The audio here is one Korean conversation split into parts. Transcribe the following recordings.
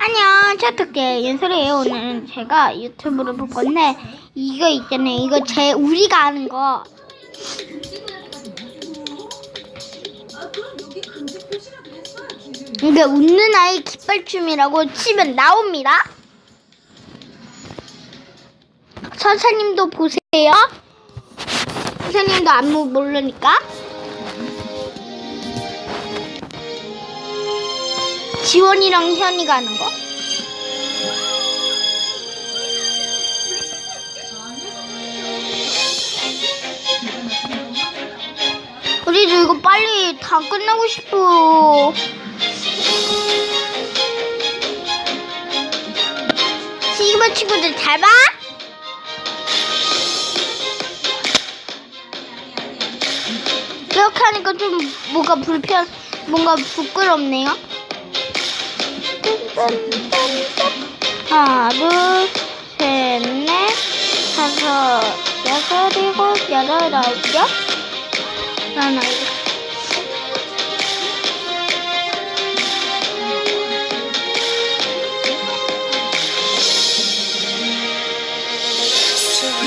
안녕, 차토끼 윤소리예요. 오늘은 제가 유튜브를 볼 건데 이거 있잖아요. 이거 제 우리가 아는 거. 이게 웃는 아이 깃발춤이라고 치면 나옵니다. 선생님도 보세요. 선생님도 안무 모르니까. 지원이랑 현이가 하는 거. 우리도 이거 빨리 다 끝나고 싶어. 시그마 친구들 잘 봐. 이렇게 하니까 좀 뭐가 불편, 뭔가 부끄럽네요. 하나, 둘, 셋, 넷, 다섯, 여섯, 일곱, 여덟, 아홉, 열. 하나, 둘.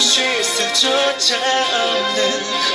쉴 수조차 없는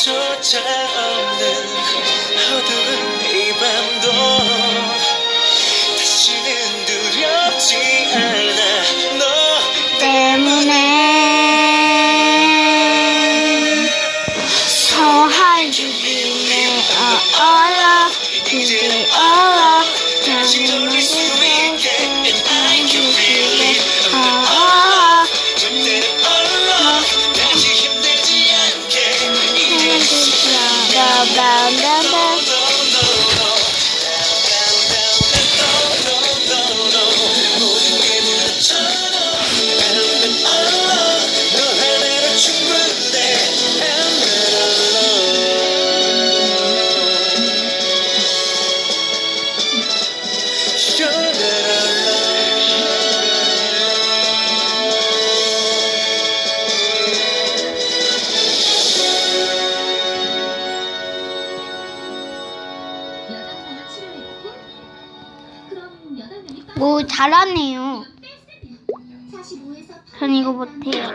조차 없는 어두운 이밤 잘하네요. 45에서 전 이거 못해요.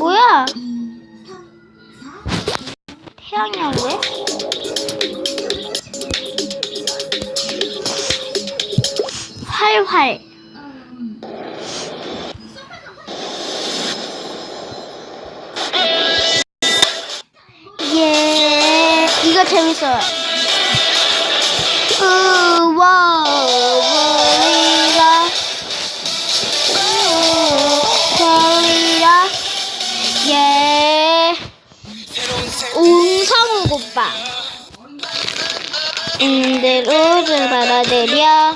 뭐야? 2, 3, 4 태양이야 왜? 활활. 음, 예. 이거 재밌어요 웅성우 오빠 있는 대로를 받아들여.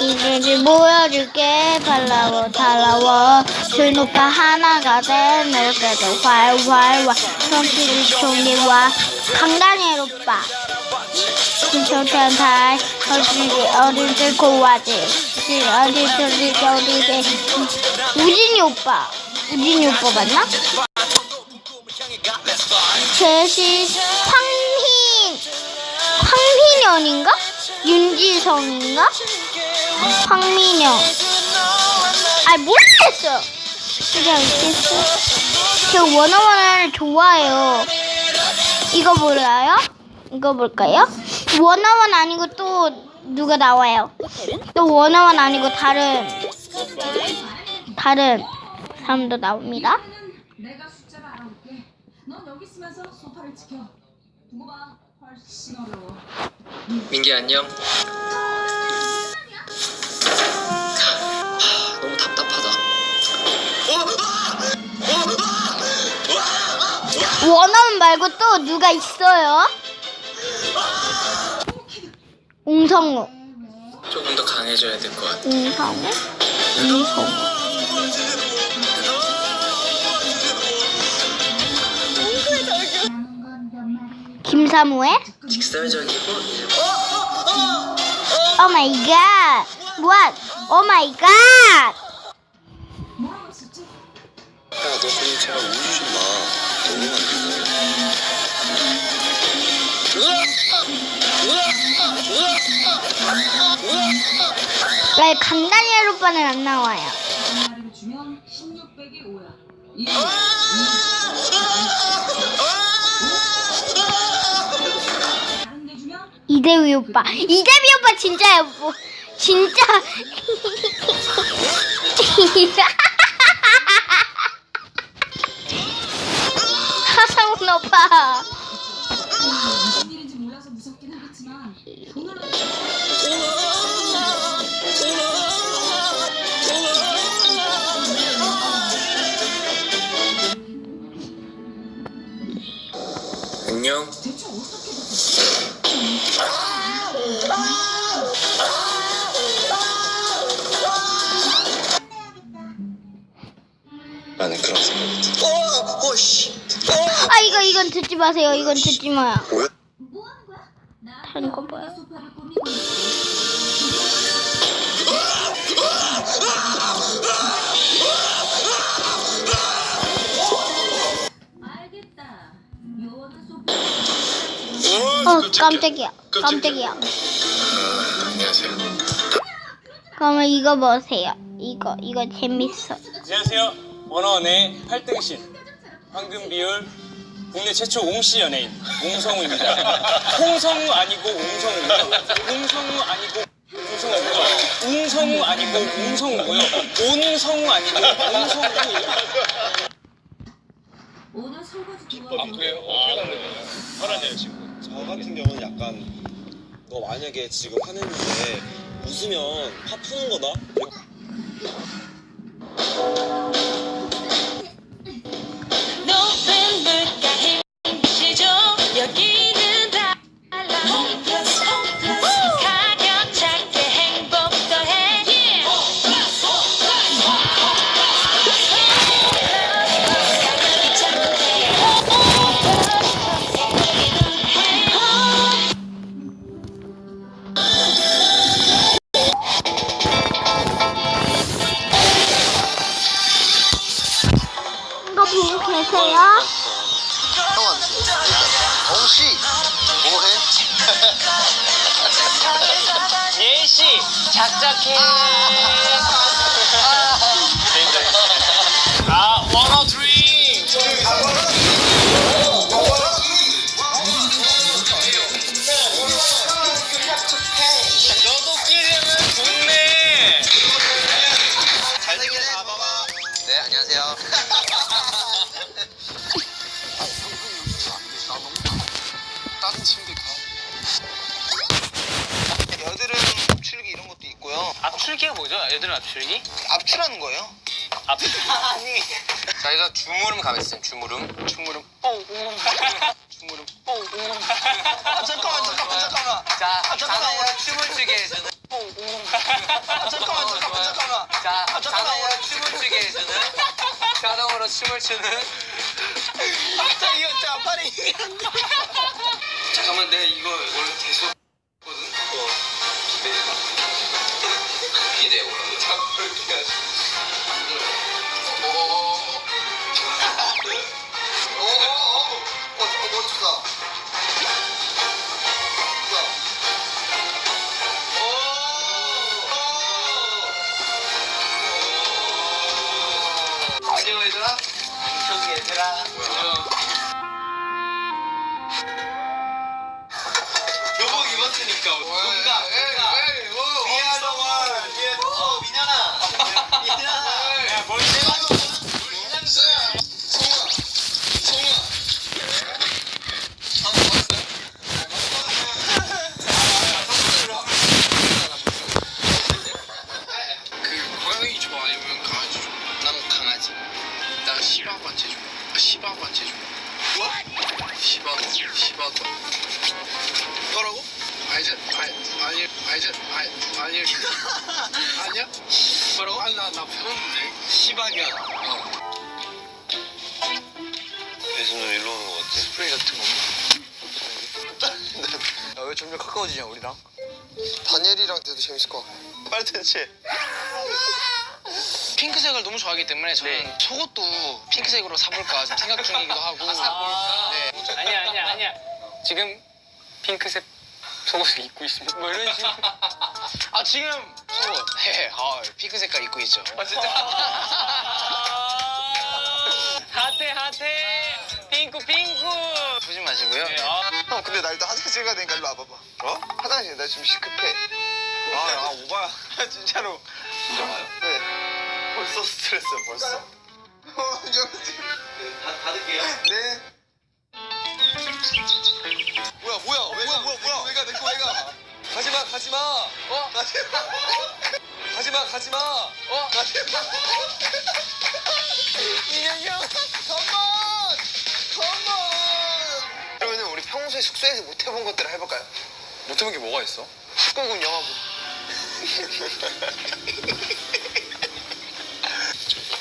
이들을 보여줄게. 발라워 달라워. 준 오빠 하나가 돼 넓게도 활활활. 성실히 총리와. 강다니엘 오빠. 신청한 달 어린이 어린들 고와지 어린들 어린들 우진이 오빠. 우진이 오빠 맞나? 제시 황희 황민현인가? 윤지성인가? 황민영 아 모르겠어요 그냥 있겠어 저 원어원을 좋아해요 이거 몰라요? 이거 볼까요? 원어원 아니고 또 누가 나와요 또 원어원 아니고 다른 다른 사람도 나옵니다. 내가 숫자를 알아볼게. 넌 있으면서 소파를 지켜. 두고 봐. 훨씬 어려워. 민기 안녕. 너무 답답하다. 원어원 말고 또 누가 있어요? 웅성우. 조금 더 강해져야 될 것 같아. 웅성우? 웅성우. 김사무의 직사회적이고 오 마이 갓 What? Oh my god! 왜 강다니엘 오빠는 안 나와요? 16 5야. 이대휘 오빠. 이대휘 오빠. 뭐 진짜. 하상훈 오빠. 이건 듣지 마세요. 이건 듣지 마요. 뭐야? 뭐 하는 거. 요원은 소파. 어 깜짝이야. 깜짝이야. 아. 그러면 이거 보세요. 이거 이거 재밌어. 안녕하세요. 원어원의 8등신 황금 비율 국내 최초 옹씨 연예인 옹성우입니다. 홍성우 아니고 옹성우고요. 옹성우 아니고 옹성우고요. 웅성우 아니고 옹성우고요. 온성우 아니고 옹성우입니다. 오늘 설거지 도와줘. 편하네요 지금. 저 같은 경우는 약간 너 만약에 지금 화냈는데 웃으면 화 푸는 거다. 형한테. 엉씨, 뭐해? 예씨 작작해. 아 원어 드림. 너도끼리는 좋네. 잘생긴 애 봐봐. 네, 안녕하세요. 압출기? 압출하는 거예요? 압. 아니. 저희가 주무름 가겠습니다. 주무름. 주무름. 오. 주무름. 오. 아, 잠깐만, 잠깐만, 잠깐만. 자, 아, 잠깐만. 자동으로 춤을 추게 해주는. 아, 잠깐만, 잠깐만, 잠깐만. 자, 아, 잠깐만. 자동으로 춤을 추게 해주는. 자동으로 춤을 추는. 자, 이거, 자, 빨리. 잠깐만, 내가 이거 원래 계속 안녕 얘들아. 안녕 얘들아. 배수는 일로 오는 것 같아. 스프레이 같은 거. 야왜 점점 가까워지냐 우리랑? 다니엘이랑 돼도 재밌을 것 같아 빨텐치. 핑크색을 너무 좋아하기 때문에 저는 속옷도 핑크색으로 사볼까 생각 중이기도 하고. 사볼까? 네. 아니야 아니야 아니야. 지금 핑크색 속옷을 입고 있습니다. 뭐 이런 식으로. 아 지금 속옷. 네. 아 핑크 색깔 입고 있죠. 아 진짜. 핫해 핫해. 핑크. 보지 마시고요. 형 근데 나 일단 화장실 가야 되니까 일로 와봐봐 어? 화장실 나 지금 시급해 아, 아 오바야. 진짜로. 진짜 와요? 네 벌써 스트레스 벌써. 어, 저 지금 다 받을게요. 네 뭐야 뭐야 왜 뭐야 뭐야 뭐야 왜가 내거 왜가 가지마 가지마. 어? 가지마. 가지마 가지마. 어? 가지마. 인형이 형 평소에 숙소에서 못 해본 것들을 해볼까요? 못 해본 게 뭐가 있어? 19금 영화 보기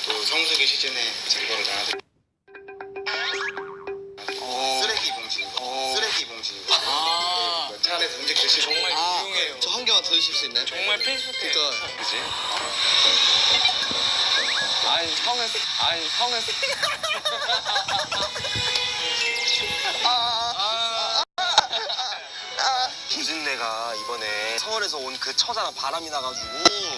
또 성수기 시즌에 제보를 나눠드릴 쓰레기 봉지 이거 쓰레기 봉지 이거 아차 안에서 음식 드시고 정말 유용해요. 저 한 개만 더 주실 수 있나요? 정말 필수템. 그러니까 그지? 아니 형은 아니 형은 구진내가 이번에 서울에서 온 그 처자랑 바람이 나가지고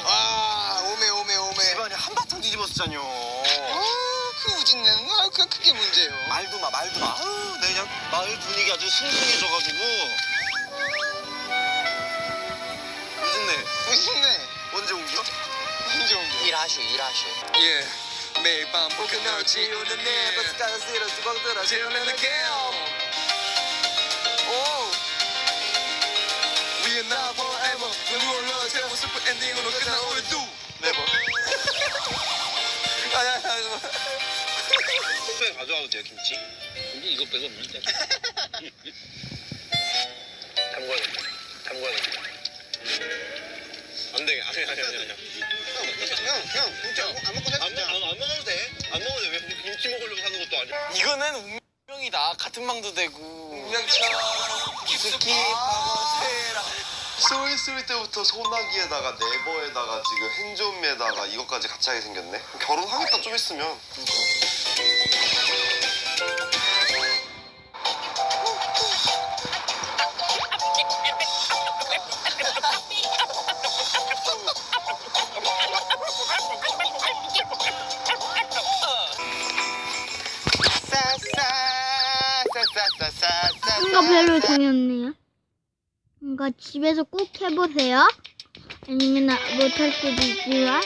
아 오메 오메 오메 집안이 한바탕 뒤집었었잖요. 아그 우진내는 아, 그 그게 문제예요 말도 마 말도 마. 아우, 내 그냥 마을 분위기 아주 숭숭해져가지고. 구진내 우진내 언제 옮겨? 언제 온 거야? 일하슈 일하슈. 예 매일 밤 보게 널 지우는 내 버스가는 싫어 주먹들어 지우는 게요 Not forever 널 몰라 제발 슬픈 엔딩으로 끝난 우리 두 네번. 아니 아니 아니 숙소에 가져와도 돼요 김치? 우리 이거 빼고 물자. 담궈야 돼. 담궈야 돼. 안 돼. 아니 아니 아니 아니. 형 형 진짜 안 먹고 안, 먹, 안, 안 먹어도 돼. 안 먹어도 돼. 왜 김치 먹으려고 사는 것도 아니야. 이거는 운명이다. 같은 방도 되고. 운명처럼 깊숙이 파고세라 쓸 때부터 소나기에다가 네버에다가 지금 핸즈홈에다가 이것까지 같이 하게 생겼네. 결혼하겠다 좀 있으면. 뭔가 집에서 꼭 해보세요. 아니면 못할 수도 있지만